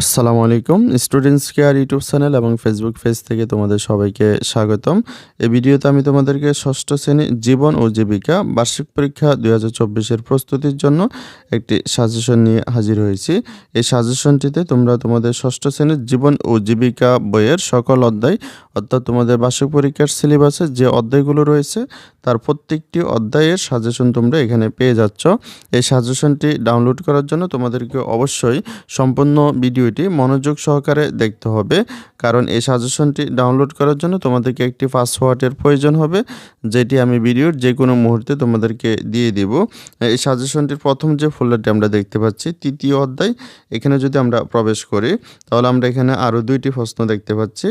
আসসালামু আলাইকুম। Students care YouTube channel এবং ফেসবুক পেজ থেকে তোমাদের সবাইকে স্বাগতম। এই ভিডিওতে আমি তোমাদেরকে ষষ্ঠ শ্রেণি জীবন ও জীবিকা বার্ষিক পরীক্ষা দুই হাজার প্রস্তুতির জন্য একটি সাজেশন নিয়ে হাজির হয়েছি। এই সাজেশনটিতে তোমরা তোমাদের ষষ্ঠ শ্রেণির জীবন ও জীবিকা বইয়ের সকল অধ্যায়, অর্থাৎ তোমাদের বার্ষিক পরীক্ষার সিলেবাসে যে অধ্যায়গুলো রয়েছে, তার প্রত্যেকটি অধ্যায়ের সাজেশন তোমরা এখানে পেয়ে যাচ্ছ। এই সাজেশনটি ডাউনলোড করার জন্য তোমাদেরকে অবশ্যই সম্পূর্ণ ভিডিওটি মনোযোগ সহকারে দেখতে হবে, কারণ এই সাজেশনটি ডাউনলোড করার জন্য তোমাদেরকে একটি পাসওয়ার্ডের প্রয়োজন হবে, যেটি আমি ভিডিওর যে কোনো মুহূর্তে তোমাদেরকে দিয়ে দিব। এই সাজেশনটির প্রথম যে ফোল্ডারটি আমরা দেখতে পাচ্ছি, তৃতীয় অধ্যায়, এখানে যদি আমরা প্রবেশ করি, তাহলে আমরা এখানে আরও দুইটি প্রশ্ন দেখতে পাচ্ছি।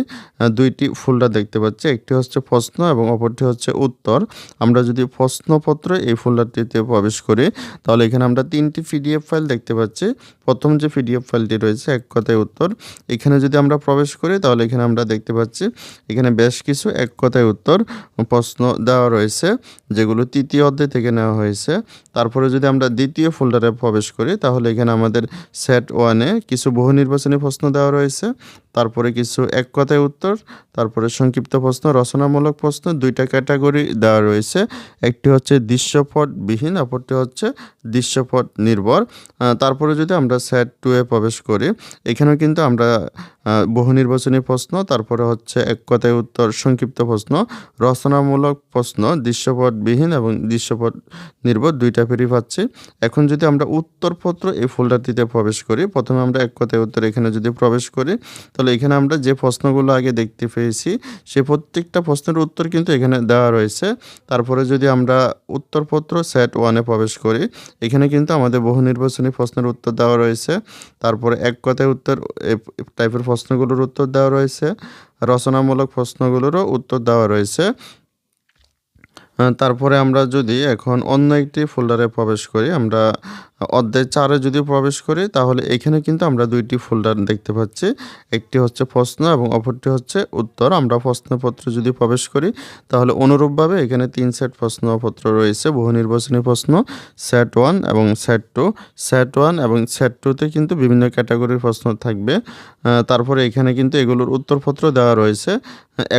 দুইটি ফোল্ডার দেখতে পাচ্ছি, একটি হচ্ছে প্রশ্ন এবং অপরটি হচ্ছে উত্তর। আমরা যদি প্রশ্নপত্র এই ফোল্ডারটিতে প্রবেশ করি, তাহলে এখানে আমরা তিনটি পিডিএফ ফাইল দেখতে পাচ্ছি। প্রথম যে পিডিএফ ফাইলটি রয়েছে, এক কথায় উত্তর। এখানে যদি আমরা প্রবেশ করি, তাহলে এখানে আমরা দেখতে পাচ্ছি, এখানে বেশ কিছু এক কথায় উত্তর প্রশ্ন দেওয়া রয়েছে, যেগুলো তৃতীয় অধ্যায় থেকে নেওয়া হয়েছে। তারপরে যদি আমরা দ্বিতীয় ফোল্ডারে প্রবেশ করি, তাহলে এখানে আমাদের সেট ওয়ানে কিছু বহু নির্বাচনী প্রশ্ন দেওয়া রয়েছে, তারপরে কিছু এক কথায় উত্তর, তারপরে সংক্ষিপ্ত প্রশ্ন, রচনামূলক প্রশ্ন, দুইটা ক্যাটাগরি দেওয়া রয়েছে। একটি হচ্ছে দৃশ্যপটবিহীন, অপরটি হচ্ছে দৃশ্যপট নির্ভর তারপরে যদি আমরা সেট টুয়ে প্রবেশ করি এখানেও কিন্তু আমরা বহু নির্বাচনী প্রশ্ন, তারপরে হচ্ছে এক কথায় উত্তর, সংক্ষিপ্ত প্রশ্ন, রচনামূলক প্রশ্ন, দৃশ্যপটবিহীন এবং দৃশ্যপট নির্ভর দুইটা ফেরি পাচ্ছি। এখন যদি আমরা উত্তরপত্র এই ফোল্ডারটিতে প্রবেশ করি, প্রথমে আমরা এক কথায় উত্তর এখানে যদি প্রবেশ করি, তাহলে এখানে আমরা যে প্রশ্নগুলো আগে দেখতে পেয়েছি, সে প্রত্যেকটা প্রশ্নের উত্তর কিন্তু এখানে দেওয়া রয়েছে। তারপরে যদি আমরা উত্তরপত্র সেট ওয়ানে প্রবেশ করি, এখানে কিন্তু আমাদের বহু নির্বাচনী প্রশ্নের উত্তর দেওয়া রয়েছে। তারপরে এক কথায় উত্তর টাইপের প্রশ্নগুলোর উত্তর দেওয়া রয়েছে। রচনামূলক প্রশ্নগুলোরও উত্তর দেওয়া রয়েছে। তারপরে আমরা যদি এখন অন্য একটি ফোল্ডারে প্রবেশ করি, আমরা অধ্যায় চারে যদি প্রবেশ করি, তাহলে এখানে কিন্তু আমরা দুইটি ফোল্ডার দেখতে পাচ্ছি। একটি হচ্ছে প্রশ্ন এবং অপরটি হচ্ছে উত্তর। আমরা প্রশ্নপত্র যদি প্রবেশ করি, তাহলে অনুরূপভাবে এখানে তিন সেট প্রশ্নপত্র রয়েছে। বহু নির্বাচনী প্রশ্ন সেট ওয়ান এবং সেট টু সেট ওয়ান এবং সেট টুতে কিন্তু বিভিন্ন ক্যাটাগরির প্রশ্ন থাকবে। তারপরে এখানে কিন্তু এগুলোর উত্তরপত্র দেওয়া রয়েছে।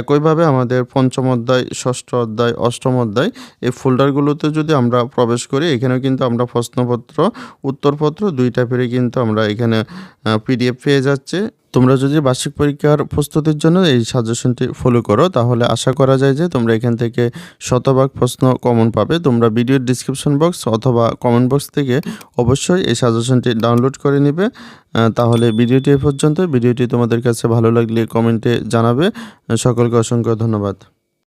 একইভাবে আমাদের পঞ্চম অধ্যায়, ষষ্ঠ অধ্যায়, অষ্টম অধ্যায় এই ফোল্ডারগুলোতে যদি আমরা প্রবেশ করি, এখানেও কিন্তু আমরা প্রশ্নপত্র উত্তরপত্র, দুইটা পেরে কিন্তু আমরা এখানে পিডিএফ পেয়ে যাচ্ছে। তোমরা যদি বার্ষিক পরীক্ষার প্রস্তুতির জন্য এই সাজেশনটি ফলো করো, তাহলে আশা করা যায় যে তোমরা এখান থেকে শতভাগ প্রশ্ন কমন পাবে। তোমরা ভিডিওর ডিসক্রিপশন বক্স অথবা কমেন্ট বক্স থেকে অবশ্যই এই সাজেশনটি ডাউনলোড করে নিবে। তাহলে ভিডিওটি এ পর্যন্ত। ভিডিওটি তোমাদের কাছে ভালো লাগলে কমেন্টে জানাবে। সকলকে অসংখ্য ধন্যবাদ।